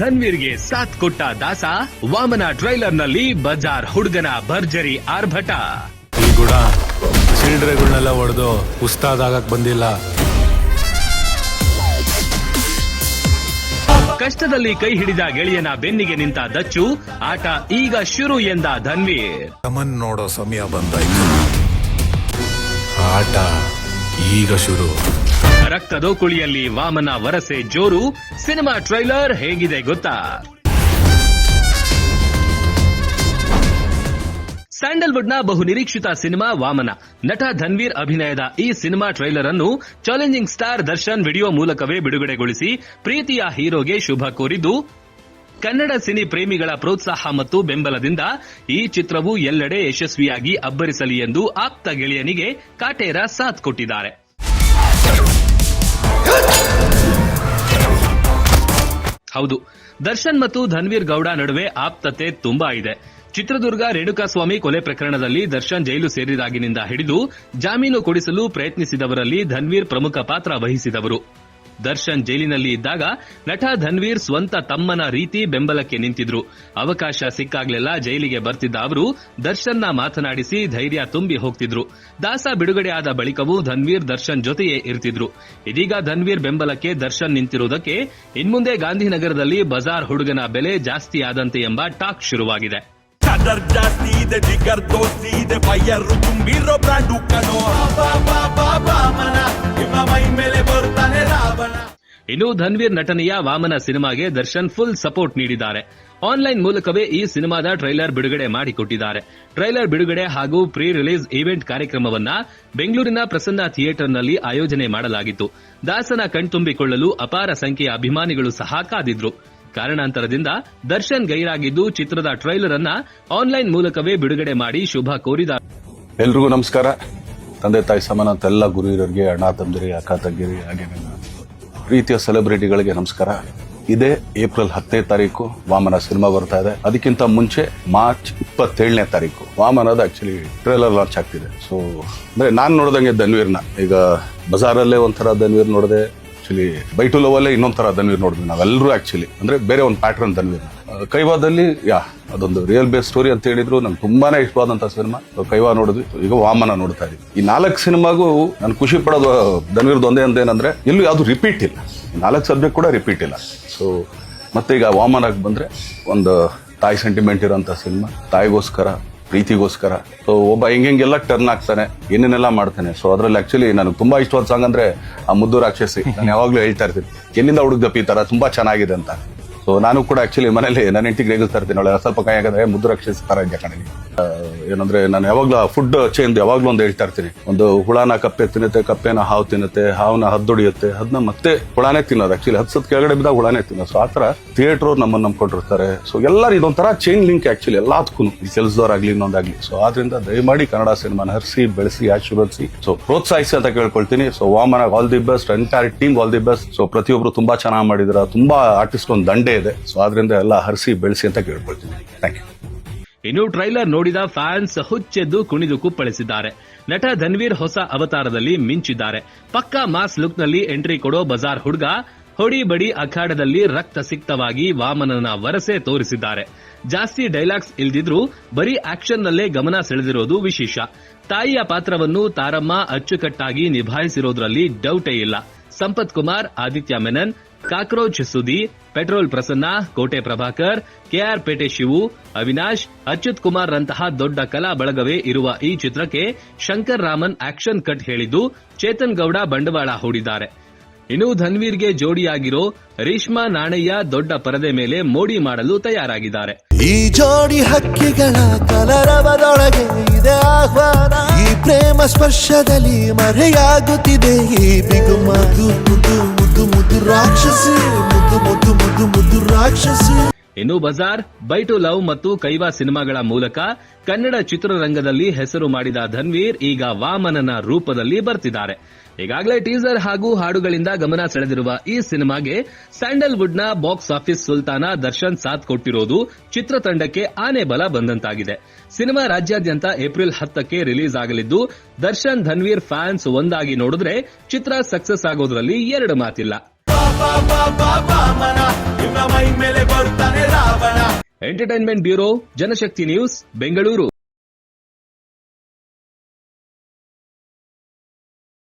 ಧನ್ವೀರ್ಗೆ ಸಾಥ್ ಕೊಟ್ಟ ದಾಸ ವಾಮನ ಟ್ರೈಲರ್ನಲ್ಲಿ ಬಜಾರ್ ಹುಡುಗನ ಭರ್ಜರಿ ಆರ್ಭಟ. ಈ ಗುಡ ಸಿಲಿಂಡರ್ಗಳನ್ನೆಲ್ಲ ಹೊಡೆದು ಉಸ್ತಾದ್ ಆಗಕ್ ಬಂದಿಲ್ಲ. ಕಷ್ಟದಲ್ಲಿ ಕೈ ಹಿಡಿದ ಗೆಳೆಯನ ಬೆನ್ನಿಗೆ ನಿಂತ ದಚ್ಚು ಆಟ ಈಗ ಶುರು ಎಂದ ಧನ್ವೀರ್. ಕಮನ್ ನೋಡೋ ಸಮಯ ಬಂದಾಯ್ತು ಆಟ ಈಗ ಶುರು. ರಕ್ತದೋಕುಳಿಯಲ್ಲಿ ವಾಮನ ವರಸೆ ಜೋರು, ಸಿನಿಮಾ ಟ್ರೈಲರ್ ಹೇಗಿದೆ ಗೊತ್ತಾ? ಸ್ಯಾಂಡಲ್ವುಡ್ನ ಬಹು ನಿರೀಕ್ಷಿತ ಸಿನಿಮಾ ವಾಮನ. ನಟ ಧನ್ವೀರ್ ಅಭಿನಯದ ಈ ಸಿನಿಮಾ ಟ್ರೈಲರ್ ಅನ್ನು ಚಾಲೆಂಜಿಂಗ್ ಸ್ಟಾರ್ ದರ್ಶನ್ ವಿಡಿಯೋ ಮೂಲಕವೇ ಬಿಡುಗಡೆಗೊಳಿಸಿ ಪ್ರೀತಿಯ ಹೀರೋಗೆ ಶುಭ ಕೋರಿದ್ದು, ಕನ್ನಡ ಸಿನಿ ಪ್ರೇಮಿಗಳ ಪ್ರೋತ್ಸಾಹ ಮತ್ತು ಬೆಂಬಲದಿಂದ ಈ ಚಿತ್ರವು ಎಲ್ಲೆಡೆ ಯಶಸ್ವಿಯಾಗಿ ಅಬ್ಬರಿಸಲಿ ಎಂದು ಆಪ್ತ ಗೆಳೆಯನಿಗೆ ಕಾಟೇರ ಸಾಥ್ ಕೊಟ್ಟಿದ್ದಾರೆ. ಹೌದು. ದರ್ಶನ್ ಮತ್ತು ಧನ್ವೀರ್ ಗೌಡ ನಡುವೆ ಆಪ್ತತೆ ತುಂಬಾ ಇದೆ. ಚಿತ್ರದುರ್ಗ ರೇಣುಕಾಸ್ವಾಮಿ ಕೊಲೆ ಪ್ರಕರಣದಲ್ಲಿ ದರ್ಶನ್ ಜೈಲು ಸೇರಿದಾಗಿನಿಂದ ಹಿಡಿದು ಜಾಮೀನು ಕೊಡಿಸಲು ಪ್ರಯತ್ನಿಸಿದವರಲ್ಲಿ ಧನ್ವೀರ್ ಪ್ರಮುಖ ಪಾತ್ರ ವಹಿಸಿದವರು. ದರ್ಶನ್ ಜೈಲಿನಲ್ಲಿ ಇದ್ದಾಗ ನಟ ಧನ್ವೀರ್ ಸ್ವಂತ ತಮ್ಮನ ರೀತಿ ಬೆಂಬಲಕ್ಕೆ ನಿಂತಿದ್ರು. ಅವಕಾಶ ಸಿಕ್ಕಾಗ್ಲೆಲ್ಲ ಜೈಲಿಗೆ ಬರ್ತಿದ್ದ ಅವರು ದರ್ಶನ್ನ ಮಾತನಾಡಿಸಿ ಧೈರ್ಯ ತುಂಬಿ ಹೋಗ್ತಿದ್ರು. ದಾಸ ಬಿಡುಗಡೆ ಆದ ಬಳಿಕವೂ ಧನ್ವೀರ್ ದರ್ಶನ್ ಜೊತೆಯೇ ಇರ್ತಿದ್ರು. ಇದೀಗ ಧನ್ವೀರ್ ಬೆಂಬಲಕ್ಕೆ ದರ್ಶನ್ ನಿಂತಿರುವುದಕ್ಕೆ ಇನ್ಮುಂದೆ ಗಾಂಧಿನಗರದಲ್ಲಿ ಬಜಾರ್ ಹುಡುಗನ ಬೆಲೆ ಜಾಸ್ತಿಯಾದಂತೆ ಎಂಬ ಟಾಕ್ ಶುರುವಾಗಿದೆ. ಕದರ್ ಜಾಸ್ತಿ ಇದೆ ಜಿಗರ್ ದೋಸ್ತಿ ಇದೆ ಫೈಯರ್ ತುಂಬಿರೋ ಬ್ರಾಂಡು ನಿಮ್ಮ ಮೇಲೆ ಬರ್ತಾನೆ ರಾವಣ. ಇನ್ನು ಧನ್ವೀರ್ ನಟನೆಯ ವಾಮನ ಸಿನಿಮಾಗೆ ದರ್ಶನ್ ಫುಲ್ ಸಪೋರ್ಟ್ ನೀಡಿದ್ದಾರೆ. ಆನ್ಲೈನ್ ಮೂಲಕವೇ ಈ ಸಿನಿಮಾದ ಟ್ರೈಲರ್ ಬಿಡುಗಡೆ ಮಾಡಿಕೊಟ್ಟಿದ್ದಾರೆ. ಟ್ರೈಲರ್ ಬಿಡುಗಡೆ ಹಾಗೂ ಪ್ರೀ ರಿಲೀಸ್ ಈವೆಂಟ್ ಕಾರ್ಯಕ್ರಮವನ್ನ ಬೆಂಗಳೂರಿನ ಪ್ರಸನ್ನ ಥಿಯೇಟರ್ನಲ್ಲಿ ಆಯೋಜನೆ ಮಾಡಲಾಗಿತ್ತು. ದಾಸನ ಕಣ್ತುಂಬಿಕೊಳ್ಳಲು ಅಪಾರ ಸಂಖ್ಯೆಯ ಅಭಿಮಾನಿಗಳು ಸಹ ಕಾದಿದ್ರು. ಕಾರಣಾಂತರದಿಂದ ದರ್ಶನ್ ಗೈರಾಗಿದ್ದು ಚಿತ್ರದ ಟ್ರೈಲರ್ ಅನ್ನ ಆನ್ಲೈನ್ ಮೂಲಕವೇ ಬಿಡುಗಡೆ ಮಾಡಿ ಶುಭ ಕೋರಿದ ಎಲ್ರಿಗೂ ನಮಸ್ಕಾರ. ತಂದೆ ತಾಯಿ ಸಮಾನಂತ ಎಲ್ಲ ಗುರು ಹಿರಿಯರಿಗೆ ಅಣ್ಣ ತಂದಿರಿ ಅಕ್ಕ ತಂಗಿರಿ ಹಾಗೆ ಪ್ರೀತಿಯ ಸೆಲೆಬ್ರಿಟಿಗಳಿಗೆ ನಮಸ್ಕಾರ. ಇದೇ ಏಪ್ರಿಲ್ ಹತ್ತನೇ ತಾರೀಕು ವಾಮನ ಸಿನಿಮಾ ಬರ್ತಾ ಇದೆ. ಅದಕ್ಕಿಂತ ಮುಂಚೆ ಮಾರ್ಚ್ ಇಪ್ಪತ್ತೇಳನೇ ತಾರೀಕು ವಾಮನದ ಆಕ್ಚುಲಿ ಟ್ರೇಲರ್ ಲಾಂಚ್ ಆಗ್ತಿದೆ. ಸೊ ಅಂದ್ರೆ ನಾನು ನೋಡ್ದಂಗೆ ಧನ್ವೀರ್ನ. ಈಗ ಬಜಾರಲ್ಲೇ ಒಂಥರ ಧನ್ವೀರ್ ನೋಡಿದೆ ಆಕ್ಚುಲಿ ಬೈ ಟು ಲವಲ್ಲೇ ಥರ ಧನ್ವೀರ್ ನೋಡಿದ್ವಿ ನಾವೆಲ್ಲರೂ ಆಕ್ಚುಲಿ ಅಂದರೆ ಬೇರೆ ಒಂದು ಪ್ಯಾಟ್ರನ್ ಧನ್ವೀರ್ ಕೈವಾದಲ್ಲಿ, ಯಾ, ಅದೊಂದು ರಿಯಲ್ ಬೇಸ್ ಸ್ಟೋರಿ ಅಂತ ಹೇಳಿದ್ರು. ನಂಗೆ ತುಂಬಾನೇ ಇಷ್ಟವಾದಂತ ಸಿನಿಮಾ ಕೈವಾ ನೋಡಿದ್ವಿ. ಈಗ ವಾಮನ ನೋಡ್ತಾ ಇದೀವಿ. ಈ ನಾಲ್ಕು ಸಿನಿಮಾಗೂ ನಾನು ಖುಷಿ ಪಡೋದು ಧನ್ವೀರ್ದು ಒಂದೇ ಅಂತ ಏನಂದ್ರೆ, ಎಲ್ಲೂ ಯಾವುದು ರಿಪೀಟ್ ಇಲ್ಲ. ನಾಲ್ಕು ಸಬ್ಜೆಕ್ಟ್ ಕೂಡ ರಿಪೀಟ್ ಇಲ್ಲ. ಸೊ ಮತ್ತೆ ಈಗ ವಾಮನಕ್ಕೆ ಬಂದ್ರೆ, ಒಂದು ತಾಯಿ ಸೆಂಟಿಮೆಂಟ್ ಇರೋಂಥ ಸಿನಿಮಾ ತಾಯಿಗೋಸ್ಕರ ಪ್ರೀತಿಗೋಸ್ಕರ. ಸೊ ಒಬ್ಬ ಹೆಂಗೆಲ್ಲ ಟರ್ನ್ ಆಗ್ತಾನೆ, ಏನೇನೆಲ್ಲ ಮಾಡ್ತಾನೆ. ಸೊ ಅದ್ರಲ್ಲಿ ಆಕ್ಚುಲಿ ನನಗೆ ತುಂಬಾ ಇಷ್ಟವಾದ ಸಾಂಗ್ ಅಂದ್ರೆ ಆ ಮುದ್ದು ರಾಕ್ಷಸಿ. ನಾನು ಯಾವಾಗ್ಲೂ ಹೇಳ್ತಾ ಇರ್ತೀನಿ, ಎಲ್ಲಿಂದ ಹುಡುಗಪ್ಪ ಈ ತರ? ತುಂಬಾ ಚೆನ್ನಾಗಿದೆ ಅಂತ. ಸೊ ನಾನು ಕೂಡ ಆಕ್ಚುಲಿ ಮನೇಲಿ ನನ್ನ ಹೆಂಡತಿಗೆ ರೇಗಿಸ್ತಾ ಇರ್ತೀನಿ ಅವಳೆ ಸ್ವಲ್ಪ ಕೈ ಹಾಕಿದ್ರೆ ಮುದ್ದು ರಕ್ಷಿಸ್ತಾರ ತರ ಇದೆ ಕಣೆ ನೀನು. ಆ, ಏನಂದ್ರೆ ನಾನು ಯಾವಾಗ್ಲೂ ಫುಡ್ ಚೇಂಜ್ ಯಾವಾಗ್ಲೂ ಒಂದು ಹೇಳ್ತಾ ಇರ್ತೀನಿ. ಒಂದು ಹುಳಾನ ಕಪ್ಪೆ ತಿನ್ನುತ್ತೆ ಕಪ್ಪೆನ ಹಾವು ತಿನ್ನುತ್ತೆ ಹಾವನ್ನ ಹದ್ದೊಡಿಯುತ್ತೆ ಅದನ್ನ ಮತ್ತೆ ಹುಳಾನೇ ತಿನ್ನೋದು. ಆಕ್ಚುಲಿ ಹತ್ತು ಸತ್ ಕೆಳಗಡೆ ಬಿದ್ದಾಗ ಹುಳಾನೇ ತಿನ್ನೋದು. ಸೊ ಆತರ ಥಿಯೇಟರ್ ನಮ್ಮನ್ನ ನಂಬ್ಕೊಂಡಿರ್ತಾರೆ. ಸೊ ಎಲ್ಲರೂ ಇದೊಂಥರ ಚೈನ್ ಲಿಂಕ್ ಆಕ್ಚುಲಿ ಎಲ್ಲದಕ್ಕೂ ಈ ಕೆಲಸದವ್ರಾಗ್ಲಿ ಇನ್ನೊಂದಾಗ್ಲಿ. ಸೊ ಆದ್ರಿಂದ ದಯಮಾಡಿ ಕನ್ನಡ ಸಿನಿಮಾನ ಹರಿಸಿ ಬೆಳೆಸಿ ಆಶೀರ್ವದಿಸಿ. ಸೊ ಪ್ರೋತ್ಸಾಹಿಸಿ ಅಂತ ಕೇಳ್ಕೊಳ್ತೀನಿ. So Vamana all the best entire team all the best so ಪ್ರತಿಯೊಬ್ರು ತುಂಬಾ ಚೆನ್ನಾಗಿ ಮಾಡಿದ್ರ. ತುಂಬಾ ಆರ್ಟಿಸ್ಟ್ ಒಂದು ದಂಡೆ. ಇದೆ. ಸೊ ಆದ್ರಿಂದ ಎಲ್ಲ ಹರಿಸಿ ಬೆಳೆಸಿ ಅಂತ ಕೇಳ್ಕೊಳ್ತೀನಿ. ಥ್ಯಾಂಕ್ ಯು ಇನ್ನು ಟ್ರೈಲರ್ ನೋಡಿದ ಫ್ಯಾನ್ಸ್ ಹುಚ್ಚೆದ್ದು ಕುಣಿದು ಕುಪ್ಪಳಿಸಿದ್ದಾರೆ. ನಟ ಧನ್ವೀರ್ ಹೊಸ ಅವತಾರದಲ್ಲಿ ಮಿಂಚಿದ್ದಾರೆ. ಪಕ್ಕಾ ಮಾಸ್ ಲುಕ್ನಲ್ಲಿ ಎಂಟ್ರಿ ಕೊಡೋ ಬಜಾರ್ ಹುಡುಗ ಹೊಡಿ ಬಡಿ ಅಖಾಡದಲ್ಲಿ ರಕ್ತ ಸಿಕ್ತವಾಗಿ ವಾಮನನ ವರಸೆ ತೋರಿಸಿದ್ದಾರೆ. ಜಾಸ್ತಿ ಡೈಲಾಗ್ಸ್ ಇಲ್ದಿದ್ರೂ ಬರೀ ಆಕ್ಷನ್ ನಲ್ಲೇ ಗಮನ ಸೆಳೆದಿರೋದು ವಿಶೇಷ. ತಾಯಿಯ ಪಾತ್ರವನ್ನು ತಾರಮ್ಮ ಅಚ್ಚುಕಟ್ಟಾಗಿ ನಿಭಾಯಿಸಿರೋದ್ರಲ್ಲಿ ಡೌಟೇ ಇಲ್ಲ. ಸಂಪತ್ ಕುಮಾರ್, ಆದಿತ್ಯ ಮೆನನ್ ಕಾಕ್ರೋಚ್ ಸುದಿ, ಪೆಟ್ರೋಲ್ ಪ್ರಸನ್ನ, ಕೋಟೆ ಪ್ರಭಾಕರ್, ಕೆಆರ್ ಪೇಟೆ ಶಿವು, ಅವಿನಾಶ್, ಅಚ್ಯುತ್ ಕುಮಾರ್ ರಂತಹ ದೊಡ್ಡ ಕಲಾ ಬಳಗವೇ ಇರುವ ಈ ಚಿತ್ರಕ್ಕೆ ಶಂಕರ್ ರಾಮನ್ ಆಕ್ಷನ್ ಕಟ್ ಹೇಳಿದ್ದು ಚೇತನ್ ಗೌಡ ಬಂಡವಾಳ ಹೂಡಿದ್ದಾರೆ. ಇನ್ನು ಧನ್ವೀರ್ಗೆ ಜೋಡಿಯಾಗಿರೋ ರೇಷ್ಮಾ ನಾಣಯ್ಯ ದೊಡ್ಡ ಪರದೆ ಮೇಲೆ ಮೋಡಿ ಮಾಡಲು ತಯಾರಾಗಿದ್ದಾರೆ. ಈ ಜೋಡಿ ಹಕ್ಕಿಗಳ ಕಲರವದೊಳಗೆ ಇದೆ ಆಹ್ವಾನ. ಈ ಪ್ರೇಮ ಸ್ಪರ್ಶದಲ್ಲಿ ಮರೆಯಾಗುತ್ತಿದೆ ಈ ಬಿಗು ಮುದ್ದು ಮುದು ಮುದು ರಾಕ್ಷಸಿ, ಮುದ್ದು ಮುದ್ದು ಮುದ್ದು ಮುದ್ದು ರಾಕ್ಷಸಿ. ಇನ್ನು ಬಜಾರ್, ಬೈ ಟು ಲವ್ ಮತ್ತು ಕೈವಾ ಸಿನಿಮಾಗಳ ಮೂಲಕ ಕನ್ನಡ ಚಿತ್ರರಂಗದಲ್ಲಿ ಹೆಸರು ಮಾಡಿದ ಧನ್ವೀರ್ ಈಗ ವಾಮನನ ರೂಪದಲ್ಲಿ ಬರ್ತಿದ್ದಾರೆ. ಈಗಾಗಲೇ ಟೀಸರ್ ಹಾಗೂ ಹಾಡುಗಳಿಂದ ಗಮನ ಸೆಳೆದಿರುವ ಈ ಸಿನಿಮಾಗೆ ಸ್ಯಾಂಡಲ್ವುಡ್ನ ಬಾಕ್ಸ್ ಆಫೀಸ್ ಸುಲ್ತಾನ ದರ್ಶನ್ ಸಾಥ್ ಕೊಟ್ಟಿರೋದು ಚಿತ್ರತಂಡಕ್ಕೆ ಆನೆ ಬಲ ಬಂದಂತಾಗಿದೆ. ಸಿನಿಮಾ ರಾಜ್ಯಾದ್ಯಂತ ಏಪ್ರಿಲ್ ಹತ್ತಕ್ಕೆ ರಿಲೀಸ್ ಆಗಲಿದ್ದು, ದರ್ಶನ್, ಧನ್ವೀರ್ ಫ್ಯಾನ್ಸ್ ಒಂದಾಗಿ ನೋಡಿದ್ರೆ ಚಿತ್ರ ಸಕ್ಸಸ್ ಆಗೋದ್ರಲ್ಲಿ ಎರಡು ಮಾತಿಲ್ಲ. Entertainment bureau, Janashakti news, Bengaluru.